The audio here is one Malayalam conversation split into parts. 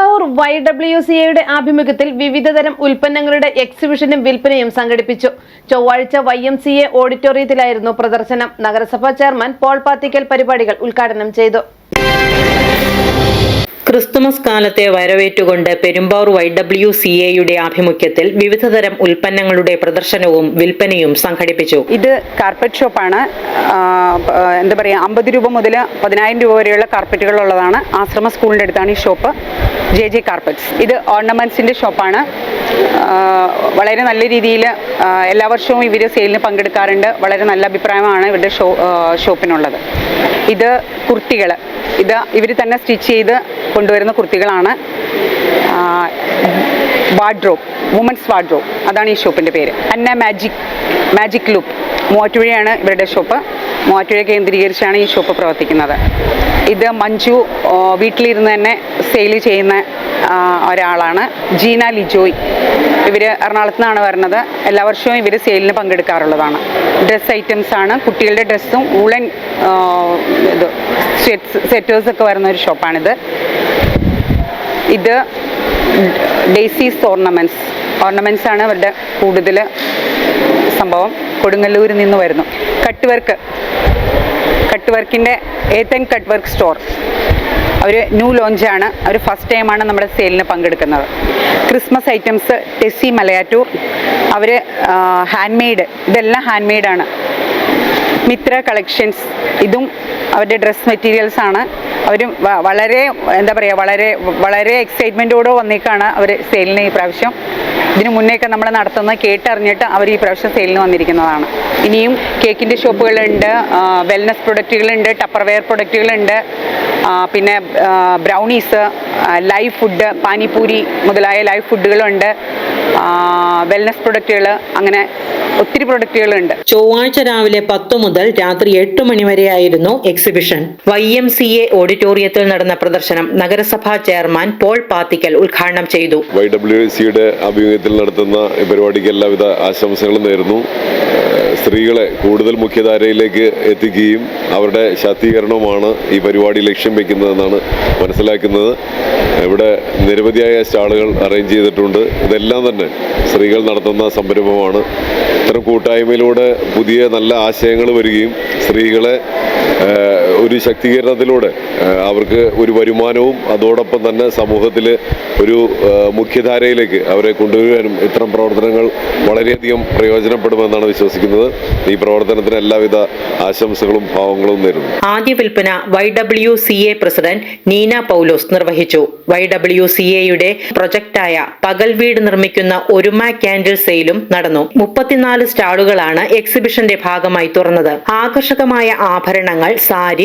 പെരുമ്പാവൂർ വൈ ഡബ്ല്യു സി എയുടെ ആഭിമുഖ്യത്തിൽ വിവിധതരം ഉൽപ്പന്നങ്ങളുടെ എക്സിബിഷനും വിൽപ്പനയും സംഘടിപ്പിച്ചു. ചൊവ്വാഴ്ച വൈ എം സി എ ഓഡിറ്റോറിയത്തിലായിരുന്നു പ്രദർശനം. നഗരസഭാ ചെയർമാൻ പോൾ പാത്തിക്കൽ പരിപാടികൾ ഉദ്ഘാടനം ചെയ്തു. ക്രിസ്തുമസ് കാലത്തെ വരവേറ്റുകൊണ്ട് പെരുമ്പാവൂർ വൈ ഡബ്ല്യു സി എയുടെ ആഭിമുഖ്യത്തിൽ വിവിധതരം ഉൽപ്പന്നങ്ങളുടെ പ്രദർശനവും വിൽപ്പനയും സംഘടിപ്പിച്ചു. ഇത് കാർപ്പറ്റ് ഷോപ്പാണ് എന്താ പറയുക അമ്പത് രൂപ മുതൽ പതിനായിരം രൂപ വരെയുള്ള കാർപ്പറ്റുകൾ ഉള്ളതാണ്. ആശ്രമ സ്കൂളിന്റെ അടുത്താണ് ഈ ഷോപ്പ് ജെ ജെ കാർപ്പറ്റ്സ് ഇത് ഓർണമെന്റ്സിന്റെ ഷോപ്പാണ് വളരെ നല്ല രീതിയിൽ എല്ലാ വർഷവും ഇവർ സെയിലിന് പങ്കെടുക്കാറുണ്ട്. വളരെ നല്ല അഭിപ്രായമാണ് ഇവരുടെ ഷോ ഷോപ്പിനുള്ളത് ഇത് കുർത്തികൾ ഇത് ഇവർ തന്നെ സ്റ്റിച്ച് ചെയ്ത് കൊണ്ടുവരുന്ന കുർത്തികളാണ് വാർഡ്രോബ് വുമൻസ് വാർഡ്രോബ് അതാണ് ഈ ഷോപ്പിന്റെ പേര്. അന്ന മാജിക് മാജിക് ലുക്ക് മൂവാറ്റുപുഴയാണ് ഇവരുടെ ഷോപ്പ്. മൂവാറ്റുപുഴ കേന്ദ്രീകരിച്ചാണ് ഈ ഷോപ്പ് പ്രവർത്തിക്കുന്നത്. ഇത് മഞ്ജു വീട്ടിലിരുന്ന് തന്നെ സെയിൽ ചെയ്യുന്ന ഒരാളാണ്. ജീന ലിജോയ്. ഇവർ എറണാകുളത്ത് നിന്നാണ് വരുന്നത്. എല്ലാ വർഷവും ഇവർ സെയിലിന് പങ്കെടുക്കാറുള്ളതാണ്. ഡ്രസ് ഐറ്റംസ് ആണ്. കുട്ടികളുടെ ഡ്രസ്സും ഉളൻ ഇത് സെറ്റേഴ്സൊക്കെ വരുന്ന ഒരു ഷോപ്പാണിത്. ഇത് ഡേസീസ് ഓർണമെന്റ്സ് ഓർണമെന്റ്സ് ആണ് ഇവരുടെ കൂടുതൽ സംഭവം കൊടുങ്ങല്ലൂരിൽ നിന്ന് വരുന്നു. കട്ട് വർക്ക് കട്ട് വർക്കിന്റെ ഏത്തൻ കട്ട് വർക്ക് സ്റ്റോർ അവർ ന്യൂ ലോഞ്ചാണ് അവർ ഫസ്റ്റ് ടൈമാണ് നമ്മുടെ സെയിലിന് പങ്കെടുക്കുന്നത്. ക്രിസ്മസ് ഐറ്റംസ് ടെസ്സി മലയാറ്റൂർ അവർ ഹാൻഡ് മെയ്ഡ് ഇതെല്ലാം ഹാൻഡ് മെയ്ഡാണ് മിത്ര കളക്ഷൻസ് ഇതും അവരുടെ ഡ്രസ് മെറ്റീരിയൽസ് ആണ്. അവർ വളരെ എന്താ പറയുക വളരെ വളരെ എക്സൈറ്റ്മെന്റോടെ വന്നേക്കാണ് അവർ സെയിലിന് ഈ പ്രാവശ്യം. ഇതിന് മുന്നേയൊക്കെ നമ്മൾ നടത്തുന്നത് കേട്ടറിഞ്ഞിട്ട് അവർ ഈ പ്രാവശ്യം സെയിലിന് വന്നിരിക്കുന്നതാണ്. ഇനിയും കേക്കിന്റെ ഷോപ്പുകളുണ്ട് വെൽനസ് പ്രൊഡക്റ്റുകളുണ്ട് ടപ്പർവെയർ പ്രൊഡക്റ്റുകളുണ്ട് പിന്നെ ബ്രൗണീസ് ലൈവ് ഫുഡ് പാനിപൂരി മുതലായ ലൈവ് ഫുഡുകളുണ്ട് വെൽനസ് പ്രൊഡക്റ്റുകൾ അങ്ങനെ ഒത്തിരി പ്രൊഡക്റ്റുകളുണ്ട് ചൊവ്വാഴ്ച രാവിലെ പത്തു മുതൽ രാത്രി എട്ട് മണിവരെയായിരുന്നു exhibition Y M C A ഓഡിറ്റോറിയത്തിൽ നടന്ന പ്രദർശനം നഗരസഭാ ചെയർമാൻ പോൾ പാത്തിക്കൽ ഉദ്ഘാടനം ചെയ്തു. വൈ ഡബ്ല്യു സിയുടെ ആഭിമുഖ്യത്തിൽ നടത്തുന്ന ഈ പരിപാടിക്ക് എല്ലാവിധ ആശംസകളും നേരുന്നു. സ്ത്രീകളെ കൂടുതൽ മുഖ്യധാരയിലേക്ക് എത്തിക്കുകയും അവരുടെ ശാക്തീകരണവുമാണ് ഈ പരിപാടി ലക്ഷ്യം വയ്ക്കുന്നതെന്നാണ് മനസ്സിലാക്കുന്നത്. ഇവിടെ നിരവധിയായ സ്റ്റാളുകൾ അറേഞ്ച് ചെയ്തിട്ടുണ്ട്. ഇതെല്ലാം തന്നെ സ്ത്രീകൾ നടത്തുന്ന സംരംഭമാണ്. ഇത്തരം കൂട്ടായ്മയിലൂടെ പുതിയ നല്ല ആശയങ്ങൾ വരികയും സ്ത്രീകളെ ഒരു ശക്തീകരണത്തിലൂടെ അവർക്ക് ഒരു വരുമാനവും അതോടൊപ്പം തന്നെ സമൂഹത്തിൽ ഒരു മുഖ്യധാരയിലേക്ക് അവരെ കൊണ്ടുവരുവാനും ഇത്തരം പ്രവർത്തനങ്ങൾ വളരെയധികം പ്രയോജനപ്പെടുമെന്നാണ് വിശ്വസിക്കുന്നത്. ഈ പ്രവർത്തനത്തിന് എല്ലാവിധ ആശംസകളും ഭാവങ്ങളും നേരുന്നു. ആദ്യ വിൽപ്പന Y W C A president Neena Paulose നിർവഹിച്ചു. വൈ ഡബ്ല്യു സി എയുടെ പ്രൊജക്ടായ പകൽ വീട് നിർമ്മിക്കുന്ന ഒരുമ ക്യാൻഡിൽ സെയിലും നടന്നു. മുപ്പത്തിനാല് സ്റ്റാളുകളാണ് എക്സിബിഷന്റെ ഭാഗമായി തുറന്നത്. ആകർഷകമായ ആഭരണങ്ങൾ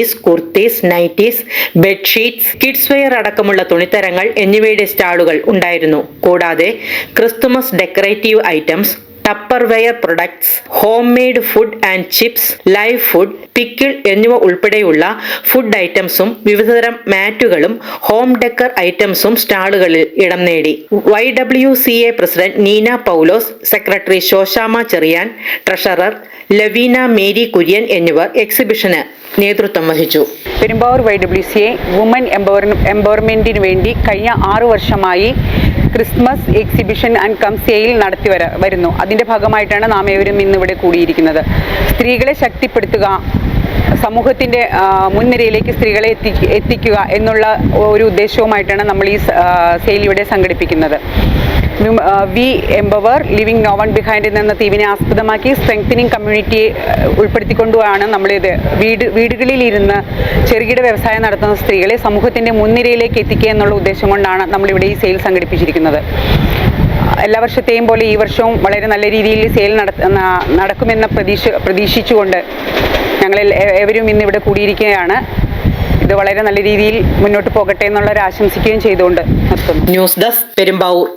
saris kurtis nighties bedsheets kids wear അടക്കമുള്ള തുണിത്തരങ്ങൾ എന്നിവയുടെ സ്റ്റാളുകൾ ഉണ്ടായിരുന്നു. കൂടാതെ Christmas decorative items Tupperware products home made food and chips live food pickle എന്നിവ ഉൾപ്പെടെയുള്ള ഫുഡ് ഐറ്റംസും വിവിധതരം മാറ്റുകളും ഹോം ഡെക്കർ ഐറ്റംസും സ്റ്റാളുകളിൽ ഇടം നേടി. Y W C A president Neena Paulose secretary Soshama Cherian treasurer Laveena Mary Kurian എന്നിവർ എക്സിബിഷന് നേതൃത്വം വഹിച്ചു. Perumbavoor Y W C A woman empower എംപവർമെന്റിന് വേണ്ടി കഴിഞ്ഞ ആറു വർഷമായി ക്രിസ്മസ് എക്സിബിഷൻ ആൻഡ് കംസേയിൽ നടത്തി വര വരുന്നു. അതിന്റെ ഭാഗമായിട്ടാണ് നാം ഏവരും ഇന്ന് ഇവിടെ കൂടിയിരിക്കുന്നത്. സ്ത്രീകളെ ശക്തിപ്പെടുത്തുക സമൂഹത്തിന്റെ മുൻനിരയിലേക്ക് സ്ത്രീകളെ എത്തി എത്തിക്കുക എന്നുള്ള ഒരു ഉദ്ദേശവുമായിട്ടാണ് നമ്മൾ ഈ സെയിൽ ഇവിടെ സംഘടിപ്പിക്കുന്നത്. We empower living no one behind എന്ന തീമിനെ ആസ്പദമാക്കി സ്ട്രെങ്തനിങ് കമ്മ്യൂണിറ്റിയെ ഉൾപ്പെടുത്തിക്കൊണ്ടുമാണ് നമ്മളിത്. വീട് വീടുകളിലിരുന്ന് ചെറുകിട വ്യവസായം നടത്തുന്ന സ്ത്രീകളെ സമൂഹത്തിന്റെ മുൻനിരയിലേക്ക് എത്തിക്കുക എന്നുള്ള ഉദ്ദേശം കൊണ്ടാണ് നമ്മളിവിടെ ഈ സെയിൽ സംഘടിപ്പിച്ചിരിക്കുന്നത്. എല്ലാ വർഷത്തെയും പോലെ ഈ വർഷവും വളരെ നല്ല രീതിയിൽ സെയിൽ നടക്കുമെന്ന പ്രതീക്ഷ പ്രതീക്ഷിച്ചുകൊണ്ട് ഞങ്ങൾ ഇന്ന് ഇവിടെ കൂടിയിരിക്കുകയാണ്. ഇത് വളരെ നല്ല രീതിയിൽ മുന്നോട്ട് പോകട്ടെ എന്നുള്ളൊരു ആശംസിക്കുകയും ചെയ്തുകൊണ്ട് നിർത്തുന്നു. News desk Perumbavoor.